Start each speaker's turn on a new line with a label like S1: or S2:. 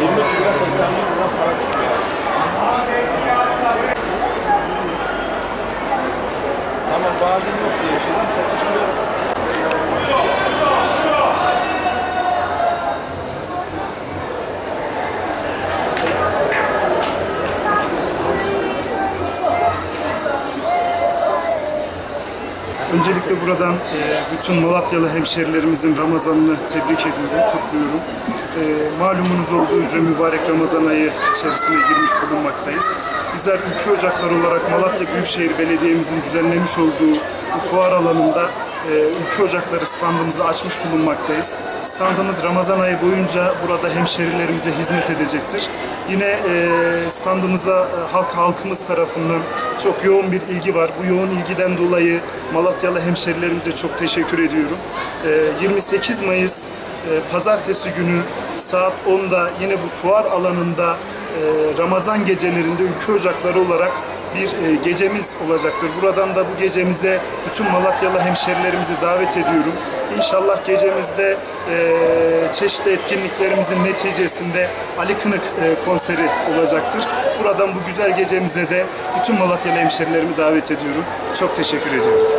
S1: 20 lira 80 lira para çıkıyor. Tamam bazen yok diye yaşadım. Satışmıyor.
S2: Öncelikle buradan e, bütün Malatyalı hemşerilerimizin Ramazan'ını tebrik ediyorum, kutluyorum. E, malumunuz olduğu üzere mübarek Ramazan ayı içerisine girmiş bulunmaktayız. Bizler Ülke Ocakları olarak Malatya Büyükşehir Belediye'mizin düzenlemiş olduğu bu fuar alanında Ülke Ocakları standımızı açmış bulunmaktayız. Standımız Ramazan ayı boyunca burada hemşerilerimize hizmet edecektir. Yine e, standımıza e, halk halkımız tarafından çok yoğun bir ilgi var. Bu yoğun ilgiden dolayı Malatyalı hemşerilerimize çok teşekkür ediyorum. E, 28 Mayıs e, Pazartesi günü saat 10'da yine bu fuar alanında e, Ramazan gecelerinde Ülke Ocakları olarak bir e, gecemiz olacaktır. Buradan da bu gecemize bütün Malatyalı hemşerilerimizi davet ediyorum. İnşallah gecemizde e, çeşitli etkinliklerimizin neticesinde Ali Kınık e, konseri olacaktır. Buradan bu güzel gecemize de bütün Malatyalı hemşerilerimi davet ediyorum. Çok teşekkür ediyorum.